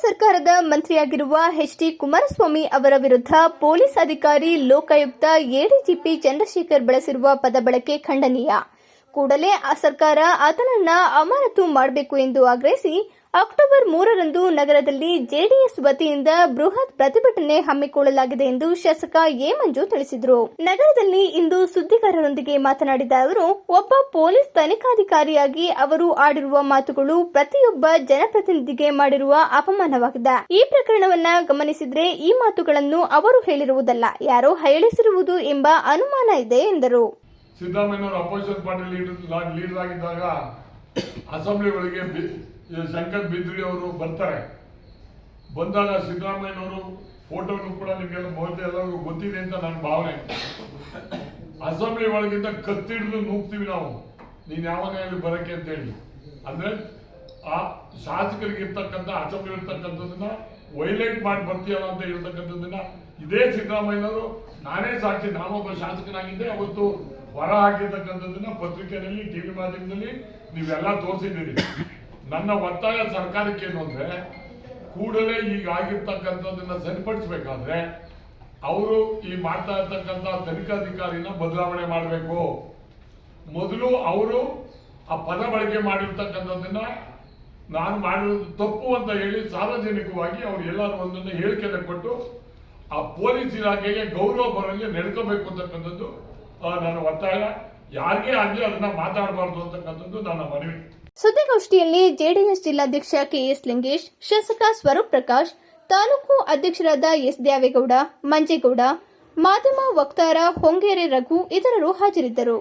ಸರ್ಕಾರದ ಮಂತ್ರಿಯಾಗಿರುವ H D Kumaraswamy ಅವರ ವಿರುದ್ಧ ಪೊಲೀಸ್ ಅಧಿಕಾರಿ ಲೋಕಾಯುಕ್ತ ಎಡಿಜಿಪಿ ಚಂದ್ರಶೇಖರ್ ಬಳಸಿರುವ ಪದ ಬಳಕೆ ಖಂಡನೀಯ. ಕೂಡಲೇ ಆ ಸರ್ಕಾರ ಆತನನ್ನ ಅಮಾನತು ಮಾಡಬೇಕು ಎಂದು ಆಗ್ರಹಿಸಿ ಅಕ್ಟೋಬರ್ ಮೂರರಂದು ನಗರದಲ್ಲಿ ಜೆಡಿಎಸ್ ವತಿಯಿಂದ ಬೃಹತ್ ಪ್ರತಿಭಟನೆ ಹಮ್ಮಿಕೊಳ್ಳಲಾಗಿದೆ ಎಂದು ಶಾಸಕ ಎ ಮಂಜು ತಿಳಿಸಿದರು. ನಗರದಲ್ಲಿ ಇಂದು ಸುದ್ದಿಗಾರರೊಂದಿಗೆ ಮಾತನಾಡಿದ ಅವರು, ಒಬ್ಬ ಪೊಲೀಸ್ ತನಿಖಾಧಿಕಾರಿಯಾಗಿ ಅವರು ಆಡಿರುವ ಮಾತುಗಳು ಪ್ರತಿಯೊಬ್ಬ ಜನಪ್ರತಿನಿಧಿಗೆ ಮಾಡಿರುವ ಅಪಮಾನವಾಗಿದೆ. ಈ ಪ್ರಕರಣವನ್ನ ಗಮನಿಸಿದ್ರೆ ಈ ಮಾತುಗಳನ್ನು ಅವರು ಹೇಳಿರುವುದಲ್ಲ, ಯಾರೋ ಹೇಳಿಸಿರುವುದು ಎಂಬ ಅನುಮಾನ ಇದೆ ಎಂದರು. ಸಿದ್ದರಾಮಯ್ಯನವರು ಅಪೋಸಿಷನ್ ಪಾರ್ಟಿ ಲೀಡರ್ ಲೀಡರ್ ಆಗಿದ್ದಾಗ ಅಸೆಂಬ್ಲಿ ಒಳಗೆ ಬಿ- ಈ ಶಂಕರ್ ಬಿದ್ರಿ ಅವರು ಬರ್ತಾರೆ. ಬಂದಾಗ ಸಿದ್ದರಾಮಯ್ಯನವರು ಫೋಟೋನು ಕೂಡ ನಿಮಗೆಲ್ಲ ಬಹುತೇಕ ಎಲ್ಲರಿಗೂ ಗೊತ್ತಿದೆ ಅಂತ ನನ್ನ ಭಾವನೆ. ಅಸೆಂಬ್ಲಿ ಒಳಗಿಂದ ಕತ್ತಿಡಿದು ನೂಗ್ತೀವಿ ನಾವು. ನೀನು ಯಾವಾಗ ಹೇಳಿ ಬರಕ್ಕೆ ಅಂತ ಹೇಳಿ. ಅಂದ್ರೆ ಆ ಶಾಸಕರಿಗೆ ಇರ್ತಕ್ಕಂಥ ಅಸೆಂಬ್ಲಿ ಇರ್ತಕ್ಕಂಥದ್ದನ್ನ ವೈಲೇಟ್ ಮಾಡಿ ಬರ್ತೀಯಲ್ಲ ಅಂತ ಹೇಳ್ತಕ್ಕಂಥದ್ದನ್ನ ಇದೇ ಸಿದ್ದರಾಮಯ್ಯನವರು ನಾನೇ ಸಾಕ್ಷಿ, ನಾನೊಬ್ಬ ಶಾಸಕನಾಗಿದ್ದೆ. ಅವತ್ತು ಹೊರ ಹಾಕಿರ್ತಕ್ಕಂಥದ್ದನ್ನ ಪತ್ರಿಕೆಯಲ್ಲಿ ಟಿವಿ ಮಾಧ್ಯಮದಲ್ಲಿ ನೀವೆಲ್ಲ ತೋರಿಸಿದ್ದೀರಿ. ನನ್ನ ಒತ್ತಾಯ ಸರ್ಕಾರಕ್ಕೆ ಏನು ಅಂದ್ರೆ, ಕೂಡಲೇ ಈಗ ಆಗಿರ್ತಕ್ಕಂಥದ್ದನ್ನ ಸರಿಪಡಿಸ್ಬೇಕಾದ್ರೆ ಅವರು ಈ ಮಾಡ್ತಾ ಇರ್ತಕ್ಕಂಥ ತನಿಖಾಧಿಕಾರಿನ ಬದಲಾವಣೆ ಮಾಡಬೇಕು. ಮೊದಲು ಅವರು ಆ ಪದ ಬಳಕೆ ಮಾಡಿರ್ತಕ್ಕಂಥದ್ದನ್ನ ನಾನು ಮಾಡಿರೋದು ತಪ್ಪು ಅಂತ ಹೇಳಿ ಸಾರ್ವಜನಿಕವಾಗಿ ಅವ್ರು ಎಲ್ಲರೂ ಒಂದನ್ನು ಹೇಳಿಕೆಯನ್ನು ಕೊಟ್ಟು ಆ ಪೊಲೀಸ್ ಇಲಾಖೆಗೆ ಗೌರವ ಬರಲಿ, ನಡ್ಕೋಬೇಕು ಅಂತಕ್ಕಂಥದ್ದು ನನ್ನ ಒತ್ತಾಯ, ಯಾರಿಗೇ ಆಗಲಿ ಅದನ್ನ ಮಾತಾಡಬಾರ್ದು ಅಂತಕ್ಕಂಥದ್ದು ನನ್ನ ಮನವಿ. ಸುದ್ದಿಗೋಷ್ಠಿಯಲ್ಲಿ ಜೆಡಿಎಸ್ ಜಿಲ್ಲಾಧ್ಯಕ್ಷ ಕೆಎಸ್ ಲಿಂಗೇಶ್, ಶಾಸಕ ಸ್ವರೂಪ್ ಪ್ರಕಾಶ್, ತಾಲೂಕು ಅಧ್ಯಕ್ಷರಾದ ಎಸ್. ದ್ಯಾವೇಗೌಡ ಮಂಜೇಗೌಡ, ಮಾಧ್ಯಮ ವಕ್ತಾರ ಹೊಂಗೇರೆ ರಘು ಇತರರು ಹಾಜರಿದ್ದರು.